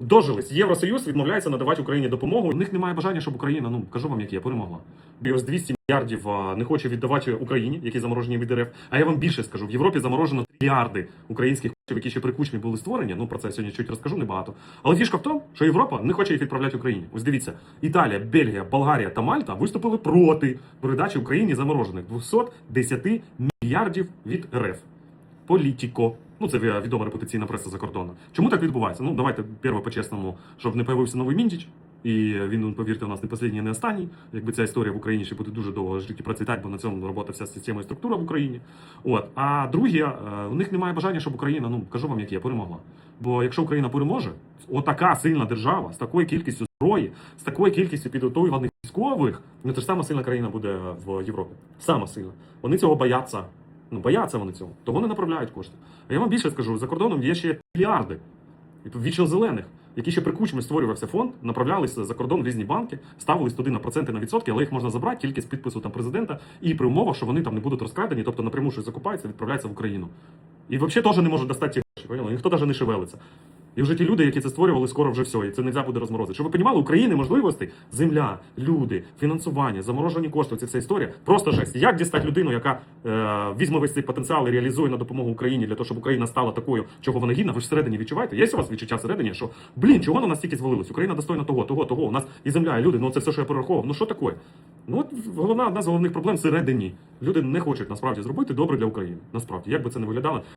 Дожились. Євросоюз відмовляється надавати Україні допомогу. У них немає бажання, щоб Україна, ну кажу вам, як є, перемогла. І ось 200 мільярдів не хоче віддавати Україні, які заморожені від РФ. А я вам більше скажу: в Європі заморожено трильярди українських коштів, які ще при були створені. Ну про це я сьогодні чуть розкажу небагато. Але фішка в тому, що Європа не хоче їх відправляти Україні. Ось дивіться, Італія, Бельгія, Болгарія та Мальта виступили проти передачі Україні заморожених 210 мільярдів від РФ. Політіко. Ну, це відома репутаційна преса за кордону. Чому так відбувається? Ну, давайте перше по-чесному, щоб не появився новий Міндіч. І він, повірте, у нас не останній, не останній. Якби ця історія в Україні ще буде дуже довго жити і процвітати, бо на цьому робота вся система і структура в Україні. От. А друге, е, у них немає бажання, щоб Україна, ну кажу вам, як є, перемогла. Бо якщо Україна переможе, отака сильна держава з такою кількістю зброї, з такою кількістю підготовлених військових, ну це ж сама сильна країна буде в Європі. Сама сильна. Вони цього бояться. Ну, бояться вони цього, того не направляють кошти. А я вам більше скажу: за кордоном є ще мільярди вічно зелених, які ще при створювався фонд, направлялися за кордон в різні банки, ставились туди на проценти на відсотки, але їх можна забрати тільки з підпису там президента і при умовах, що вони там не будуть розкрадені, тобто напряму щось закупаються, відправляються в Україну. І взагалі теж не можуть достати ті гроші. Ніхто навіть не шевелиться. І вже ті люди, які це створювали, скоро вже все, і це не можна буде розморозити. Щоб ви розуміли, України можливостей, земля, люди, фінансування, заморожені кошти, це вся історія. Просто жесть. Як дістати людину, яка е, візьме весь цей потенціал і реалізує на допомогу Україні для того, щоб Україна стала такою, чого вона гідна? Ви ж всередині відчуваєте? Є у вас відчуття всередині, що блін, чого на нас стільки звалилось? Україна достойна того, того, того. У нас і земля, і люди. Ну це все, що я перераховував. Ну що таке? Ну от головна одна з головних проблем всередині. Люди не хочуть насправді зробити добре для України. Насправді, як би це не виглядало.